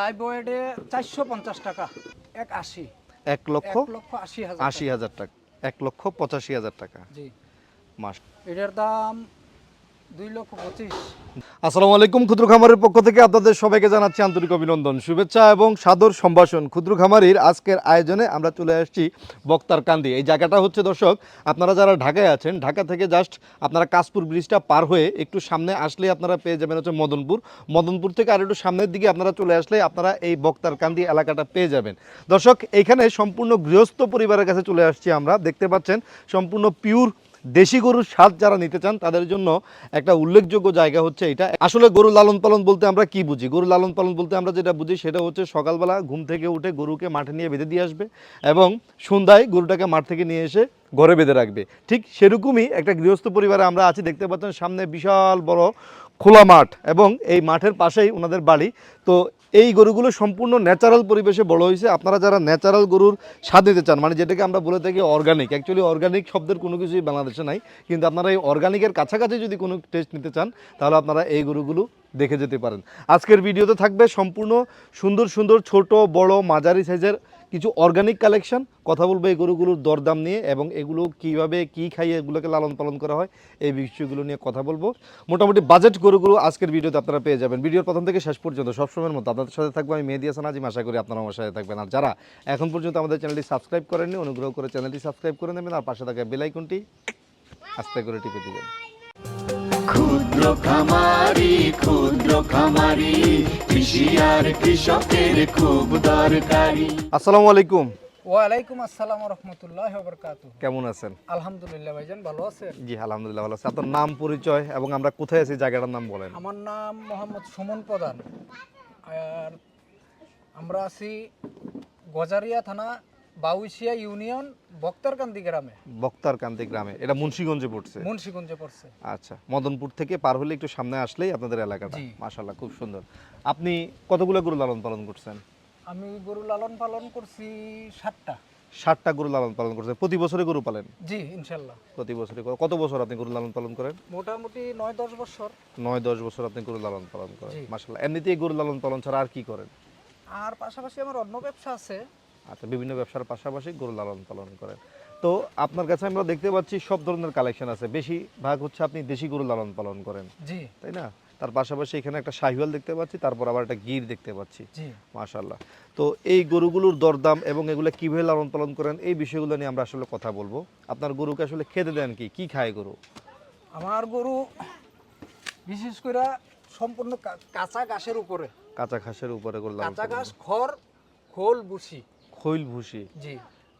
Live ওয়েটে চারশো পঞ্চাশ টাকা এক আশি। এক লক্ষ লক্ষ আশি হাজার আশি হাজার টাকা এক লক্ষ পঁচাশি হাজার টাকা। জি। মাস এটার দাম আসসালামু আলাইকুম, ক্ষুদ্র খামারের পক্ষ থেকে আপনাদের সবাইকে জানাচ্ছি আন্তরিক অভিনন্দন, শুভেচ্ছা এবং সাদর সম্ভাষণ। ক্ষুদ্র খামারির আজকের আয়োজনে আমরা চলে আসছি বক্তার কান্দি। এই জায়গাটা হচ্ছে দর্শক, আপনারা যারা ঢাকায় আছেন, ঢাকা থেকে জাস্ট আপনারা কাশপুর ব্রিজটা পার হয়ে একটু সামনে আসলে আপনারা পেয়ে যাবেন হচ্ছে মদনপুর। মদনপুর থেকে আর একটু সামনের দিকে আপনারা চলে আসলে আপনারা এই বক্তার কান্দি এলাকাটা পেয়ে যাবেন। দর্শক এইখানে সম্পূর্ণ গৃহস্থ পরিবারের কাছে চলে আসছি আমরা। দেখতে পাচ্ছেন, সম্পূর্ণ পিওর দেশি গরুর স্বাদ যারা নিতে চান, তাদের জন্য একটা উল্লেখযোগ্য জায়গা হচ্ছে এটা। আসলে গরু লালন পালন বলতে আমরা কি বুঝি? গরু লালন পালন বলতে আমরা যেটা বুঝি, সেটা হচ্ছে সকালবেলা ঘুম থেকে উঠে গরুকে মাঠে নিয়ে বেঁধে দিয়ে আসবে এবং সন্ধ্যায় গরুটাকে মাঠ থেকে নিয়ে এসে ঘরে বেঁধে রাখবে। ঠিক সেরকমই একটা গৃহস্থ পরিবারে আমরা আছি, দেখতে পাচ্ছেন সামনে বিশাল বড় খোলা মাঠ এবং এই মাঠের পাশেই ওনাদের বাড়ি। তো এই গরুগুলো সম্পূর্ণ ন্যাচারাল পরিবেশে বড় হয়েছে। আপনারা যারা ন্যাচারাল গরুর স্বাদ নিতে চান মানে যেটাকে আমরা বলে থাকি অর্গানিক অ্যাকচুয়ালি অর্গানিক শব্দের কোনো কিছুই বাংলাদেশে নাই। কিন্তু আপনারা এই অর্গানিকের কাছাকাছি যদি কোনো টেস্ট নিতে চান, তাহলে আপনারা এই গরুগুলো দেখে যেতে পারেন। আজকের ভিডিওতে থাকবে সম্পূর্ণ সুন্দর সুন্দর ছোট, বড়, মাঝারি সাইজের কিছু অর্গানিক কালেকশন কথা বলব এই গরুগুলোর দরদাম নিয়ে এবং এগুলো কীভাবে কি খাইয়ে এগুলোকে লালন পালন করা হয়, এই বিষয়গুলো নিয়ে কথা বলব। মোটামুটি বাজেট গরুগুলো আজকের ভিডিওতে আপনারা পেয়ে যাবেন। ভিডিওর প্রথম থেকে শেষ পর্যন্ত সবসময়ের মতো আপনাদের সাথে থাকব আমি মেহেদি হাসান, আজিম, আশা করি আপনারা আমার সাথে থাকবেন। আর যারা এখন পর্যন্ত আমাদের চ্যানেলটি সাবস্ক্রাইব করেননি, অনুগ্রহ করে চ্যানেলটি সাবস্ক্রাইব করে নেবেন আর পাশে থাকা বেলাইকনটি আস্তে করে টিপে দিবেন। ক্ষুদ্র খামারি ক্ষুদ্র খামারি কৃষি আর কৃষকের খুব দরকারি। আসসালামু আলাইকুম। ওয়ালাইকুম আসসালাম রহমতুল্লাহ বরকাত কেমন আছেন? আলহামদুলিল্লাহ ভাইজান ভালো আছেন? জি আলহামদুলিল্লাহ ভালো আছি। আপনার নাম পরিচয় এবং আমরা কোথায় আছি জায়গাটার নাম বলেন। আমার নাম মোহাম্মদ সুমন প্রধান। আর আমরা আছি গজারিয়া থানা বাউসিয়া ইউনিয়ন বক্তারকান্দি গ্রামে। বক্তার কান্তি গ্রামে। এটা মুন্সিগঞ্জে পড়ছে? মুন্সিগঞ্জে পড়ছে। আচ্ছা মদনপুর থেকে পার হলে একটু সামনে আসলেই আপনাদের এলাকাটা। জি। মাশাল্লাহ খুব সুন্দর। আপনি কতগুলো গরু লালন পালন করছেন? আমি গরু লালন পালন করছি সাতটা। ষাটটা গরু লালন পালন করছেন। প্রতি বছরে গরু পালেন? জি ইনশাল্লাহ প্রতি বছরে কত বছর আপনি গরু লালন পালন করেন? মোটামুটি নয় দশ বছর। নয় দশ বছর আপনি গরু লালন পালন করেন। জি। মাশাল্লাহ এমনিতেই গরু লালন পালন ছাড়া আর কি করেন? আর পাশাপাশি আমার অন্য ব্যবসা আছে। আচ্ছা বিভিন্ন ব্যবসার পাশাপাশি গরু লালন পালন করেন। তো আপনার কাছে আমরা দেখতে পাচ্ছি সব ধরনের কালেকশন আছে। বেশি ভাগ হচ্ছে আপনি দেশি গরু লালন পালন করেন। জি। তাই না? তার পাশাপাশি এখানে একটা শাহিওয়াল দেখতে পাচ্ছি তারপর আবার একটা গির দেখতে পাচ্ছি। মাশাল্লাহ তো এই গরুগুলোর দরদাম এবং এগুলো কীভাবে লালন পালন করেন এই বিষয়গুলো নিয়ে আমরা আসলে কথা বলব। আপনার গরুকে আসলে খেতে দেন কি? কি খায় গরু? আমার গরু বিশেষ করে সম্পূর্ণ কাঁচা ঘাসের উপরে। কাঁচা ঘাসের উপরে গরু লালন কাঁচা ঘাস খড় খোল বুসি খৈল ভুসি জি।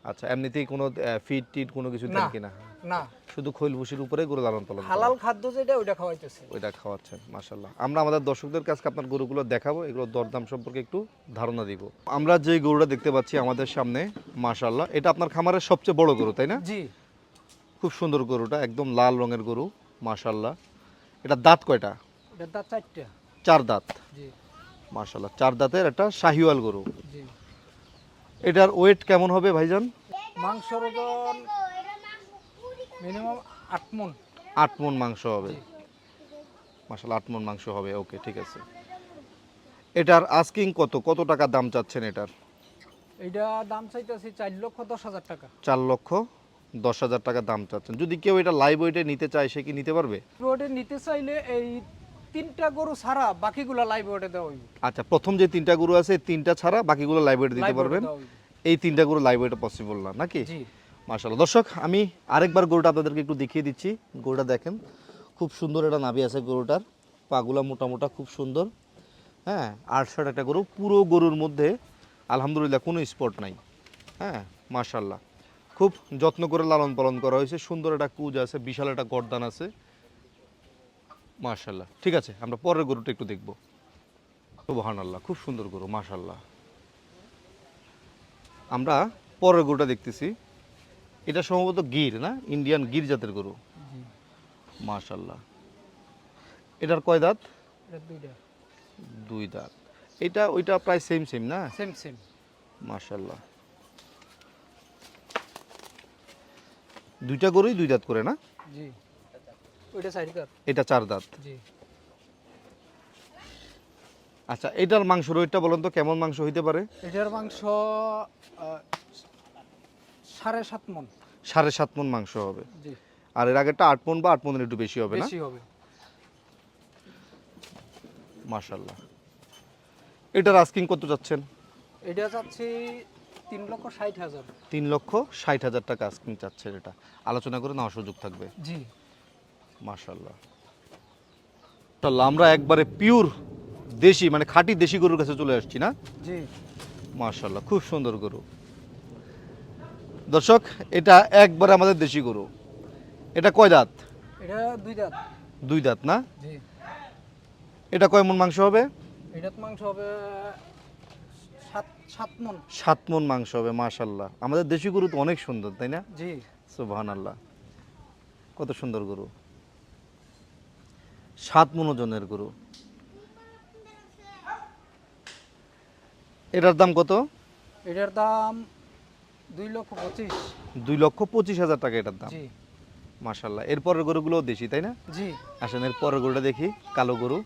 আচ্ছা এমনিতেই কোনো ফিট টিট কোনো কিছু দেন কিনা না? শুধু খৈল ভুসির উপরে গরু লালন পালন হালাল খাদ্য যেটা ওইটা খাওয়াইতেছে। ওইটা খাওয়াচ্ছেন মাশাল্লাহ আমরা আমাদের দর্শকদের কাছে আপনার গরুগুলো দেখাবো এগুলো দরদাম সম্পর্কে একটু ধারণা দিব। আমরা যে গরুটা দেখতে পাচ্ছি আমাদের সামনে মাশাল্লাহ এটা আপনার খামারের সবচেয়ে বড় গরু তাই না? জি। খুব সুন্দর গরুটা একদম লাল রঙের গরু মাশাল্লাহ এটা দাঁত কয়টা? এটার দাঁত চারটা। চার দাঁত। জি। মাশাল্লাহ চার দাঁতের একটা শাহিওয়াল গরু। জি। এটার ওয়েট কেমন হবে ভাইজান? মাংসর ওজন মিনিমাম আট মন। আট মন মাংস হবে। মাশাল্লাহ আট মন মাংস হবে। ওকে ঠিক আছে। এটার আস্কিং কত? কত টাকা দাম চাচ্ছেন এটার? এইটা দাম চাইতেছি চার লক্ষ দশ হাজার টাকা। চার লক্ষ দশ হাজার টাকা দাম চাচ্ছেন। যদি কেউ এটা লাইভ ওয়েটে নিতে চায় সে কি নিতে পারবে? ওয়েটে নিতে চাইলে এই তিনটা গরু ছাড়া বাকিগুলো লাইভ ওয়েটে দেওয়া হইবে। আচ্ছা প্রথম যে তিনটা গরু আছে তিনটা ছাড়া বাকিগুলো লাইভ ওয়েটে দিতে পারবেন? এই তিনটা গরু লাইভ ওয়েটে পসিবল না নাকি? জি। মার্শাল্লাহ দর্শক আমি আরেকবার গরুটা আপনাদেরকে একটু দেখিয়ে দিচ্ছি। গরুটা দেখেন খুব সুন্দর একটা নাভি আছে গরুটার। পাগুলা মোটা মোটা খুব সুন্দর। হ্যাঁ আটশোট একটা গরু পুরো গরুর মধ্যে আলহামদুলিল্লাহ কোনো স্পট নাই। হ্যাঁ মার্শাল্লাহ খুব যত্ন করে লালন পালন করা হয়েছে। সুন্দর একটা কুজ আছে বিশাল একটা গর্দান আছে। মার্শাল্লাহ ঠিক আছে আমরা পরের গরুটা একটু দেখব। সুবহান আল্লাহ খুব সুন্দর গরু মার্শাল্লাহ আমরা পরের গরুটা দেখতেছি। এটা সম্ভবত গির না? ইন্ডিয়ান গির জাতের গরু। মাশাল্লাহ এটার কয় দাঁত? দুই দাঁত। এটা ওইটা প্রায় সেম সেম না? সেম সেম মাশাল্লাহ দুইটা গরুই দুই দাঁত করে না? জি। ওইটা চারি দাঁত। এটা চার দাঁত? জি। আচ্ছা এটার মাংস রোহিতটা বলুন তো কেমন মাংস হইতে পারে? এটার মাংস সাড়ে সাত মন। সাড়ে সাত মন মাংস হবে। জি। আর এর আগেরটা আট মন বা আট মনের একটু বেশি হবে না? বেশি হবে। মাশাল্লাহ এটার আস্কিং কত যাচ্ছেন এটা চাচ্ছি তিন লক্ষ ষাট হাজার। তিন লক্ষ ষাট হাজার টাকা আস্কিং চাচ্ছেন এটা। আলোচনা করে নেওয়ার সুযোগ থাকবে। জি। মাশাল্লাহ আমরা একবারে পিওর দেশি মানে খাঁটি দেশি গরুর কাছে চলে আসছি না? জি। মাশাল্লাহ খুব সুন্দর গরু। দর্শক এটা একবারে আমাদের দেশি গরু। এটা কয় দাঁত? এটা দুই দাঁত। দুই দাঁত না? জি। এটা কয় মন মাংস হবে? এটার মাংস হবে সাত সাত মন। সাত মন মাংস হবে মাশাল্লাহ আমাদের দেশি গরু তো অনেক সুন্দর তাই না? জি। সুবহান আল্লাহ কত সুন্দর গরু। সাত মন ওজনের গরু। এটার দাম কত? এটার দাম দুই লক্ষ পঁচিশ। দুই লক্ষ পঁচিশ হাজার টাকা এটার দাম। মাশাল্লাহ। এরপরের গরুগুলোও দেশি তাই না? জি। আসেন এর পরের গরুটা দেখি কালো গরু।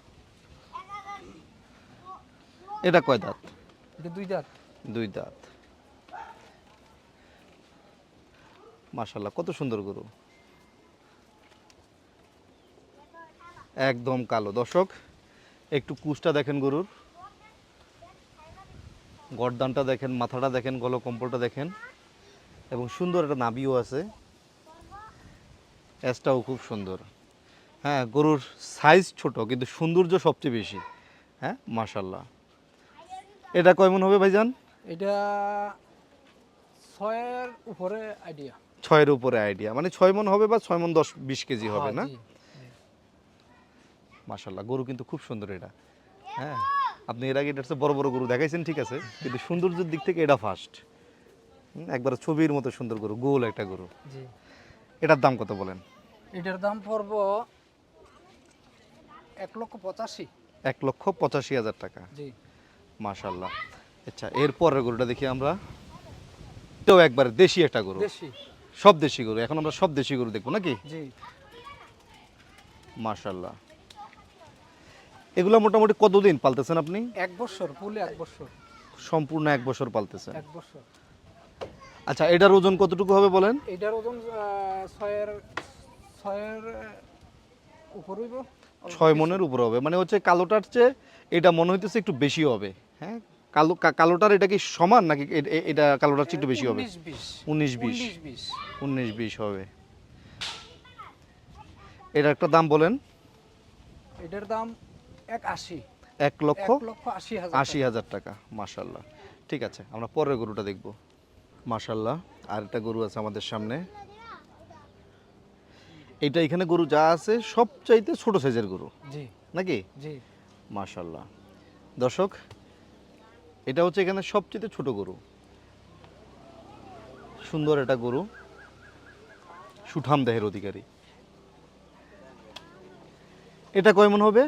এটা কয় দাঁত? এটা দুই দাঁত। দুই দাঁত। মাশাল্লাহ কত সুন্দর গরু। একদম কালো। দর্শক একটু কুচটা দেখেন গরুর। গরদানটা দেখেন মাথাটা দেখেন গলকম্পলটা দেখেন। এবং সুন্দর একটা নাবিও আছে। অ্যাসটাও খুব সুন্দর। হ্যাঁ গরুর সাইজ ছোট কিন্তু সৌন্দর্য সবচেয়ে বেশি। হ্যাঁ মাশাল্লাহ এটা কয় মন হবে ভাইজান? এটা ছয়ের উপরে আইডিয়া ছয়ের উপরে আইডিয়া মানে ছয় মন হবে বা ছয় মন দশ বিশ কেজি হবে না? মাশাল্লাহ গরু কিন্তু খুব সুন্দর এটা। হ্যাঁ আপনি এর আগে এটা হচ্ছে বড় বড় গরু দেখাইছেন ঠিক আছে কিন্তু সৌন্দর্যের দিক থেকে এটা ফার্স্ট একবার ছবির মতো সুন্দর গরু গোল একটা গরু। এটার দাম কত বলেন? এটার দাম পড়ব এক লক্ষ পঁচাশি। এক লক্ষ পঁচাশি হাজার টাকা। জি। মাশাল্লাহ আচ্ছা এরপরের গরুটা দেখি আমরা। এটাও একবার দেশি একটা গরু। দেশি। সব দেশি গরু এখন আমরা সব দেশি গরু দেখব নাকি? জি। মাশাল্লাহ এগুলো মোটামুটি কতদিন পালতেছেন আপনি? এক বছর পুলে এক বছর। সম্পূর্ণ এক বছর পালতেছেন। এক বছর। আচ্ছা এটার ওজন কতটুকু হবে বলেন? এটার ওজন ছয়ের ছয়ের উপর হইব। ছয় মনের উপর হবে। মানে হচ্ছে কালোটার চেয়ে এটা মনে হইতেছে একটু বেশি হবে। হ্যাঁ? কালো কালোটার এটা কি সমান নাকি এটা কালোটার চেয়ে একটু বেশি হবে? উনিশ বিশ। উনিশ বিশ। হবে। এটা একটা দাম বলেন। এটার দাম এক আশি। এক লক্ষ আশি হাজার টাকা। মাশাল্লাহ ঠিক আছে আমরা পরের গরুটা দেখব। মাশাল্লাহ আর একটা গরু আছে আমাদের সামনে। এটা এখানে গরু যা আছে সবচাইতে ছোট সাইজের গরু। জি। নাকি? জি। মাশাল্লাহ দর্শক এটা হচ্ছে এখানে সবচেয়ে ছোট গরু। সুন্দর একটা গরু। সুঠাম দেহের অধিকারী। এটা কয় মন হবে?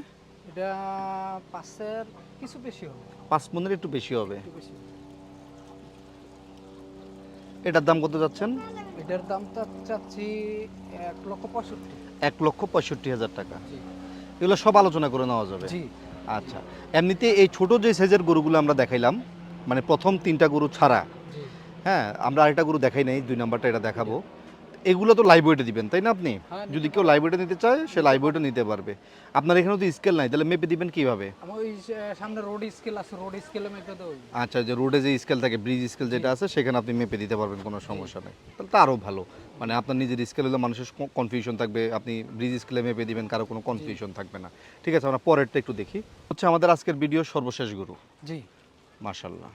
এটা পাঁচের কিছু বেশি হবে। পাঁচ মনের একটু বেশি হবে। একটু বেশি এটার দাম কত যাচ্ছেন? এটার দামটা চাচ্ছি এক লক্ষ পঁয়ষট্টি। এক লক্ষ পঁয়ষট্টি হাজার টাকা। এগুলো সব আলোচনা করে নেওয়া যাবে। জি। আচ্ছা। এমনিতে এই ছোট যে সাইজের গরুগুলো আমরা দেখাইলাম মানে প্রথম তিনটা গরু ছাড়া। হ্যাঁ আমরা আরেকটা গরু দেখাই নাই দুই নাম্বারটা এটা দেখাবো। এগুলো তো লাইভ ওয়েটে দিবেন তাই না আপনি? হ্যাঁ, যদি কেউ লাইভ ওয়েটে নিতে চায় সে লাইভ ওয়েটে নিতে পারবে। আপনার এখানে তো স্কেল নাই তাহলে মেপে দিবেন কীভাবে? ওই সামনে রোড স্কেল আছে রোড স্কেলে মেপে দেবো। আচ্ছা যে রোডে যে স্কেল থাকে ব্রিজ স্কেল যেটা আছে সেখানে আপনি মেপে দিতে পারবেন কোনো সমস্যা নেই। তাহলে তো আরও ভালো। মানে আপনার নিজের স্কেল হলে মানুষের কনফিউশন থাকবে আপনি ব্রিজ স্কেলে মেপে দিবেন কারও কোনো কনফিউশন থাকবে না। ঠিক আছে আমরা পরেরটা একটু দেখি। হচ্ছে আমাদের আজকের ভিডিও সর্বশেষ গুরু। জি। মার্শাল্লাহ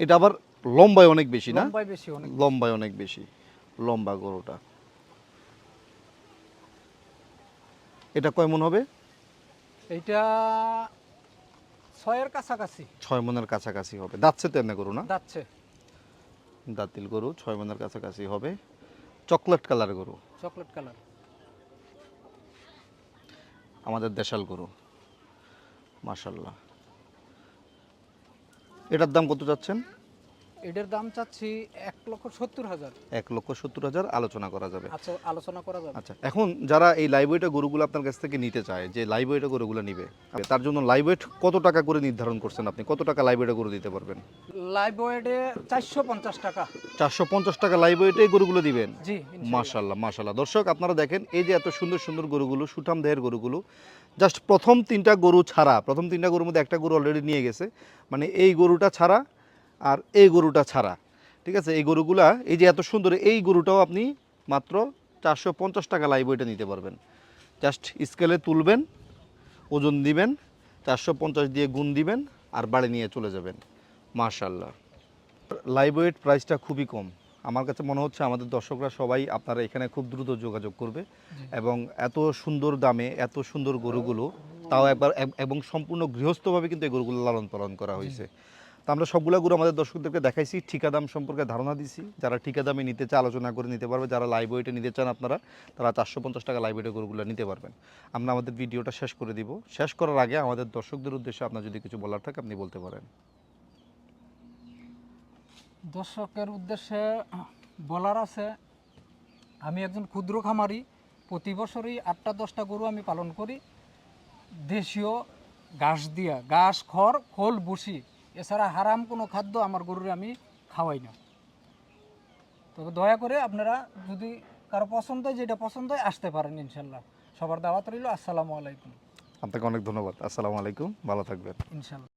এটা আবার লম্বায় অনেক বেশি না? লম্বাই বেশি অনেক লম্বায় অনেক বেশি। লম্বা গরুটা। এটা কয় মন হবে? এইটা ছয়ের কাছাকাছি। ছয় মনের কাছাকাছি হবে। দাচ্ছে তো এমনি গরু না? যাচ্ছে দাঁতিল গরু ছয় মনের কাছাকাছি হবে। চকলেট কালার গরু। Chocolate colour. আমাদের দেশাল গরু। মাশাল্লাহ। এটার দাম কত যাচ্ছেন? এটার দাম চাচ্ছি এক লক্ষ সত্তর হাজার। এক লক্ষ সত্তর হাজার আলোচনা করা যাবে। আচ্ছা আলোচনা করা যাবে। আচ্ছা এখন যারা এই লাইবওয়েটা গরুগুলো আপনার কাছ থেকে নিতে চায় যে লাইভ ওয়েটা গরুগুলো নিবে তার জন্য লাইভওয়েট কত টাকা করে নির্ধারণ করছেন আপনি? কত টাকা লাইভ ওয়েটা গরু দিতে পারবেন? লাইভ ওয়েডে চারশো পঞ্চাশ টাকা। চারশো পঞ্চাশ টাকা লাইভওয়েটে গরুগুলো দিবেন? জি। মাশাল্লাহ মাশাল্লাহ। দর্শক আপনারা দেখেন এই যে এত সুন্দর সুন্দর গরুগুলো সুঠাম দেহের গরুগুলো জাস্ট প্রথম তিনটা গরু ছাড়া প্রথম তিনটা গরুর মধ্যে একটা গরু অলরেডি নিয়ে গেছে মানে এই গরুটা ছাড়া আর এই গরুটা ছাড়া। ঠিক আছে? এই গরুগুলা এই যে এত সুন্দর এই গরুটাও আপনি মাত্র চারশো পঞ্চাশ টাকা লাইভ ওয়েটে নিতে পারবেন। জাস্ট স্কেলে তুলবেন ওজন দিবেন চারশো পঞ্চাশ দিয়ে গুণ দিবেন আর বাড়ি নিয়ে চলে যাবেন। মাশাল্লাহ লাইভ ওয়েট প্রাইসটা খুবই কম। আমার কাছে মনে হচ্ছে আমাদের দর্শকরা সবাই আপনারা এখানে খুব দ্রুত যোগাযোগ করবে এবং এত সুন্দর দামে এত সুন্দর গরুগুলো তাও একবার এবং সম্পূর্ণ গৃহস্থভাবে কিন্তু এই গরুগুলো লালন পালন করা হয়েছে। তো আমরা সবগুলো গরু আমাদের দর্শকদেরকে দেখাইছি, ঠিকা দাম সম্পর্কে ধারণা দিছি। যারা ঠিকা দামে নিতে চায়, আলোচনা করে নিতে পারবে। যারা লাইভ ওয়েটে নিতে চান আপনারা, তারা চারশো পঞ্চাশ টাকা লাইভ ওয়েটে গরুগুলো নিতে পারবেন। আমরা আমাদের ভিডিওটা শেষ করে দিব। শেষ করার আগে আমাদের দর্শকদের উদ্দেশ্যে আপনার যদি কিছু বলার থাকে, আপনি বলতে পারেন। দর্শকের উদ্দেশ্যে বলার আছে, আমি একজন ক্ষুদ্র খামারি। প্রতি বছরই আটটা, দশটা গরু আমি পালন করি। দেশীয় ঘাস দিয়া, ঘাস, খড়, খোল বসি এছাড়া হারাম কোনো খাদ্য আমার গরুরে আমি খাওয়াই না। তবে দয়া করে আপনারা যদি কারও পছন্দ হয় যেটা পছন্দ হয় আসতে পারেন ইনশাল্লাহ। সবার দাওয়াত রইল আসসালামু আলাইকুম। আপনাকে অনেক ধন্যবাদ। আসসালামু আলাইকুম ভালো থাকবেন। ইনশাল্লাহ।